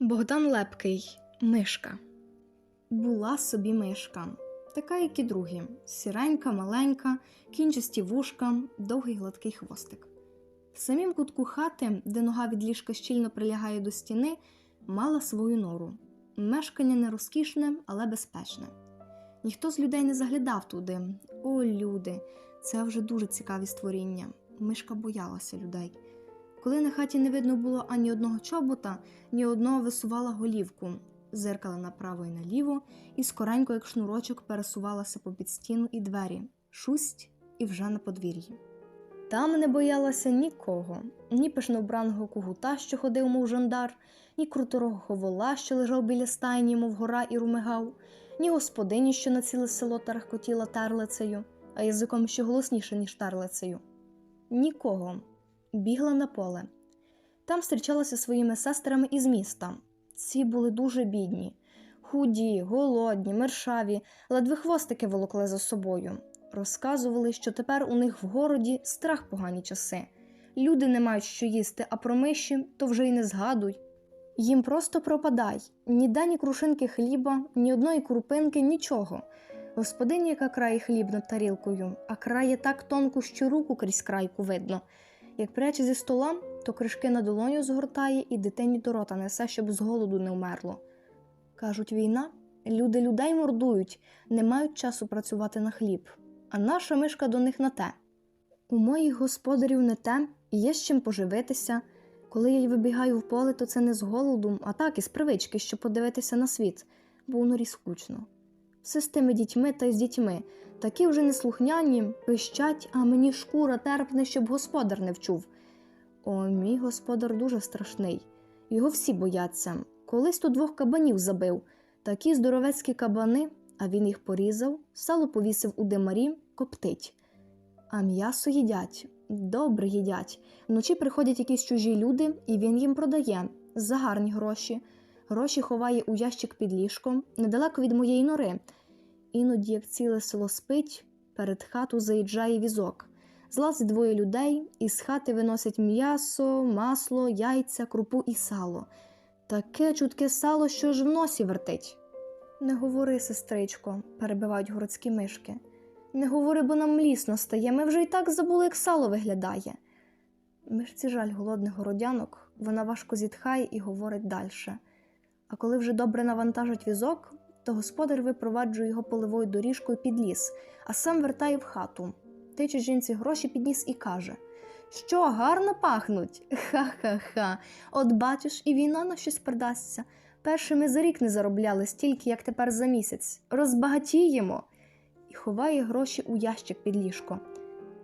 Богдан Лепкий Мишка. Була собі мишка, така, як і другі, сіренька, маленька, кінчасті вушка, довгий гладкий хвостик. В самім кутку хати, де нога від ліжка щільно прилягає до стіни, мала свою нору. Мешкання не розкішне, але безпечне. Ніхто з людей не заглядав туди. О, люди! Це вже дуже цікаві створіння. Мишка боялася людей. Коли на хаті не видно було ані одного чобота, ні одного висувала голівку, зеркала направо і наліво, і скоренько, як шнурочок, пересувалася попід стіну і двері, шусть і вже на подвір'ї. Там не боялася нікого, ні пишновбраного кугута, що ходив, мов жандар, ні круторого вола, що лежав біля стайні, мов гора і румигав, ні господині, що на ціле село тарахкотіла тарлицею, а язиком ще голосніше, ніж тарлицею. Нікого, бігла на поле. Там зустрічалася своїми сестрами із міста. Ці були дуже бідні, худі, голодні, мершаві, ледве хвостики волокли за собою. Розказували, що тепер у них в городі страх погані часи. Люди не мають що їсти, а про миші то вже й не згадуй. Їм просто пропадай ніде ні крушинки хліба, ні одної крупинки, нічого. Господиня, яка крає хліб над тарілкою, а крає так тонко, що руку крізь крайку видно. Як пряче зі стола, то кришки на долоню згортає і дитині до рота несе, щоб з голоду не вмерло. Кажуть, війна, люди людей мордують, не мають часу працювати на хліб, а наша мишка до них на те. У моїх господарів не те, є з чим поживитися. Коли я й вибігаю в поле, то це не з голоду, а так із привички, щоб подивитися на світ, бо у норі скучно. Все з тими дітьми та з дітьми, такі вже неслухняні, пищать, а мені шкура терпне, щоб господар не вчув. О, мій господар дуже страшний. Його всі бояться. Колись тут двох кабанів забив, такі здоровецькі кабани, а він їх порізав, сало повісив у димарі, коптить. А м'ясо їдять, добре їдять. Вночі приходять якісь чужі люди, і він їм продає за гарні гроші. Гроші ховає у ящик під ліжком, недалеко від моєї нори. Іноді, як ціле село спить, перед хату заїжджає візок. Злазить двоє людей, і з хати виносять м'ясо, масло, яйця, крупу і сало. Таке чутке сало, що ж в носі вертить. Не говори, сестричко, перебивають городські мишки. Не говори, бо нам млісно стає, ми вже й так забули, як сало виглядає. Мишці жаль голодних городянок, вона важко зітхає і говорить дальше. А коли вже добре навантажить візок, то господар випроваджує його поливою доріжкою під ліс, а сам вертає в хату. Тиче жінці гроші підніс і каже: Що, гарно пахнуть? Ха-ха-ха. От бачиш, і війна на щось придасться. Перше ми за рік не заробляли стільки, як тепер за місяць. Розбагатіємо. І ховає гроші у ящик під ліжко.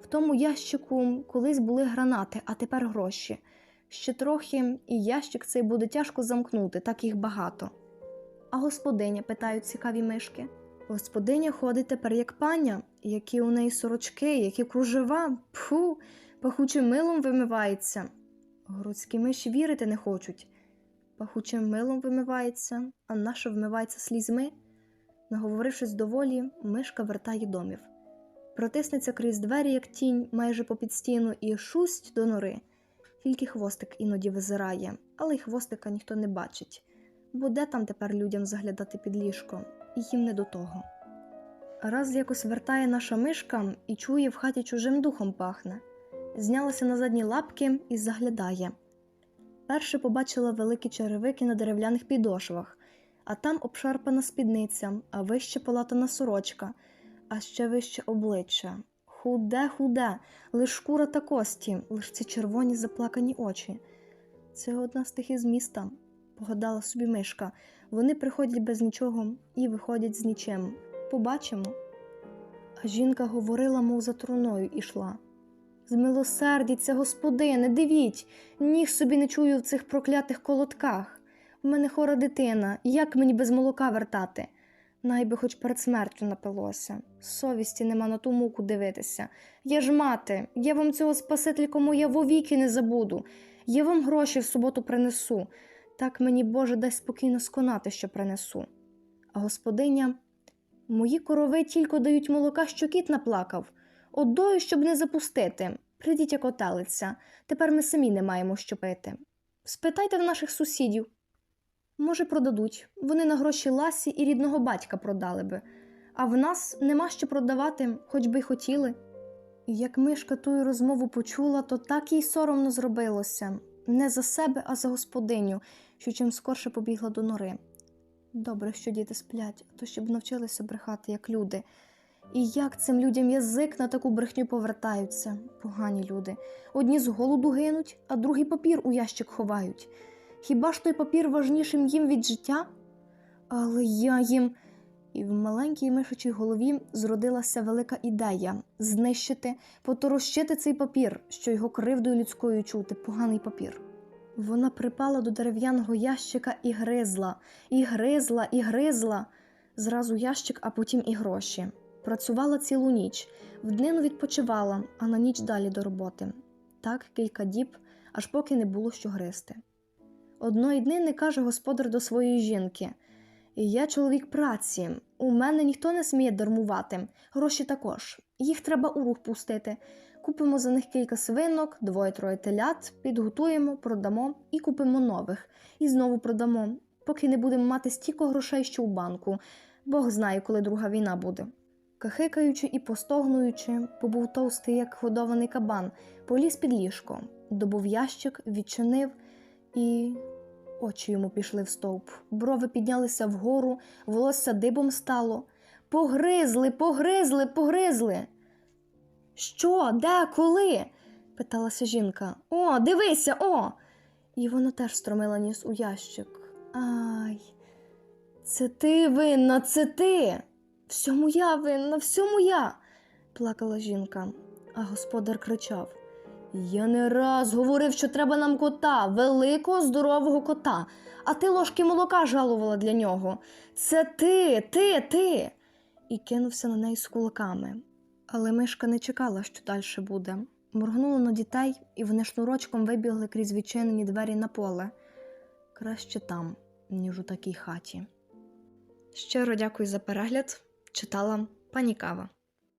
В тому ящику колись були гранати, а тепер гроші. Ще трохи, і ящик цей буде тяжко замкнути, так їх багато. А господиня, питають цікаві мишки. Господиня ходить тепер як паня, які у неї сорочки, які кружева, пфу, пахучим милом вимивається. Городські миші вірити не хочуть. Пахучим милом вимивається, а наша вмивається слізьми. Наговорившись доволі, мишка вертає домів. Протиснеться крізь двері, як тінь, майже попід стіну, і шусть до нори. Тільки хвостик іноді визирає, але й хвостика ніхто не бачить, бо де там тепер людям заглядати під ліжко, і їм не до того. Раз якось вертає наша мишка і чує, в хаті чужим духом пахне. Знялася на задні лапки і заглядає. Перше побачила великі черевики на дерев'яних підошвах, а там обшарпана спідниця, а вище полатана сорочка, а ще вище обличчя. Худе, худе, лиш шкура та кості, лиш ці червоні заплакані очі. Це одна з тих із міста, погадала собі мишка. Вони приходять без нічого і виходять з нічим. Побачимо. А жінка говорила, мов за труною ішла. Змилосердіться, господине, дивіть, ніг собі не чую в цих проклятих колотках. В мене хора дитина, як мені без молока вертати? Найби хоч перед смертю напилося. Совісті нема на ту муку дивитися. Я ж мати, я вам цього спасителько моя вовіки не забуду. Я вам гроші в суботу принесу. Так мені Боже дасть спокійно сконати, що принесу. А господиня, мої корови тільки дають молока, що кіт наплакав. Одою, щоб не запустити. Придіть, як отелиця. Тепер ми самі не маємо що пити. Спитайте в наших сусідів. Може, продадуть. Вони на гроші Ласі і рідного батька продали би. А в нас нема що продавати, хоч би й хотіли. Як мишка тую розмову почула, то так їй соромно зробилося не за себе, а за господиню, що чим скорше побігла до нори. Добре, що діти сплять, а то щоб навчилися брехати, як люди. І як цим людям язик на таку брехню повертаються, погані люди. Одні з голоду гинуть, а другий папір у ящик ховають. Хіба ж той папір важнішим їм від життя? Але я їм. І в маленькій мишачій голові зродилася велика ідея знищити, поторощити цей папір, що його кривдою людською чути, поганий папір. Вона припала до дерев'яного ящика і гризла, і гризла, і гризла. Зразу ящик, а потім і гроші. Працювала цілу ніч, вднину відпочивала, а на ніч далі до роботи. Так кілька діб, аж поки не було що гризти. Одної днини каже господар до своєї жінки: Я чоловік праці, у мене ніхто не сміє дармувати, гроші також. Їх треба у рух пустити. Купимо за них кілька свинок, двоє-троє телят, підготуємо, продамо і купимо нових, і знову продамо, поки не будемо мати стільки грошей, що у банку. Бог знає, коли друга війна буде. Кахикаючи і постогнуючи, побув товстий, як годований кабан, поліз під ліжко, добув ящик, відчинив і. Очі йому пішли в стовп, брови піднялися вгору, волосся дибом стало. Погризли, погризли, погризли. Що, де, коли? питалася жінка. О, дивися, о. І вона теж стромила ніс у ящик. Ай, це ти винна, це ти. Всьому я винна, всьому я, плакала жінка, а господар кричав. Я не раз говорив, що треба нам кота, великого здорового кота, а ти ложки молока жалувала для нього. Це ти, ти, ти. І кинувся на неї з кулаками. Але мишка не чекала, що далі буде. Моргнула на дітей, і вони шнурочком вибігли крізь відчинені двері на поле. Краще там, ніж у такій хаті. Щиро дякую за перегляд. Читала пані Кава.